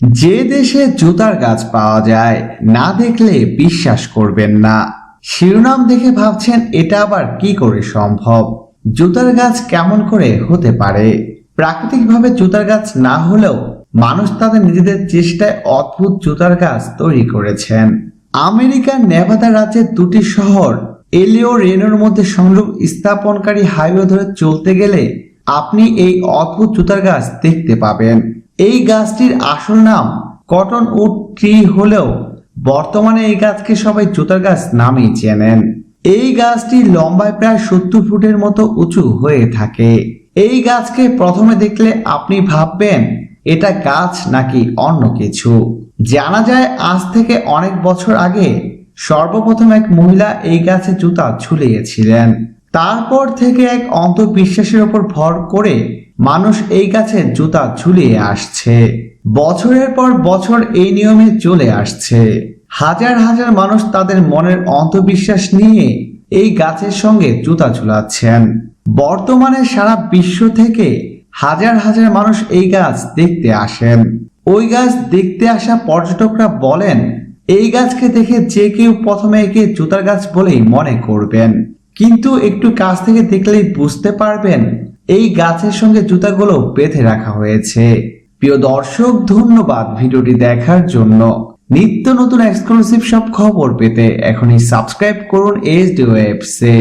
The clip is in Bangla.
যে দেশে জুতার গাছ পাওয়া যায়, না দেখলে বিশ্বাস করবেন না। শিরোনাম দেখে ভাবছেন, এটা আবার কি করে সম্ভব? জুতার গাছ কেমন করে হতে পারে? প্রাকৃতিকভাবে জুতার গাছ না হলেও মানুষ তাদের নিজেদের চেষ্টায় অদ্ভুত জুতার গাছ তৈরি করেছেন। আমেরিকার নেভাদা রাজ্যের দুটি শহর, এলিও রেনোর মধ্যে সংযোগ স্থাপনকারী হাইওয়ে ধরে চলতে গেলে আপনি এই অদ্ভুত জুতার গাছ দেখতে পাবেন। এই গাছটির আসল নাম কটন উড ট্রি হলেও বর্তমানে এই গাছকে সবাই জুতার গাছ নামেই চেনেন। এই গাছটি লম্বায় প্রায় সত্তর ফুটের মতো উঁচু হয়ে থাকে। এই গাছকে প্রথমে দেখলে আপনি ভাববেন, এটা গাছ নাকি অন্য কিছু? জানা যায় আজ থেকে অনেক বছর আগে সর্বপ্রথম এক মহিলা এই গাছে জুতা ঝুলিয়েছিলেন। তারপর থেকে এক অন্ধবিশ্বাসের ওপর ভর করে মানুষ এই গাছে জুতা ঝুলিয়ে আসছে। বছরের পর বছর এই নিয়মে চলে আসছে। হাজার হাজার মানুষ তাদের মনের অন্ধবিশ্বাস নিয়ে এই গাছের সঙ্গে জুতা ঝুলাচ্ছেন। বর্তমানে সারা বিশ্ব থেকে হাজার হাজার মানুষ এই গাছ দেখতে আসেন। ওই গাছ দেখতে আসা পর্যটকরা বলেন, এই গাছকে দেখে যে কেউ প্রথমে একে জুতার গাছ বলেই মনে করবেন। কিন্তু একটু কাছ থেকে দেখলেই বুঝতে পারবেন এই গাছের সঙ্গে জুতাগুলো বেঁধে রাখা হয়েছে। প্রিয় দর্শক, ধন্যবাদ ভিডিওটি দেখার জন্য। নিত্য নতুন এক্সক্লুসিভ সব খবর পেতে এখনই সাবস্ক্রাইব করুন এইচ ডি ওয়েবসে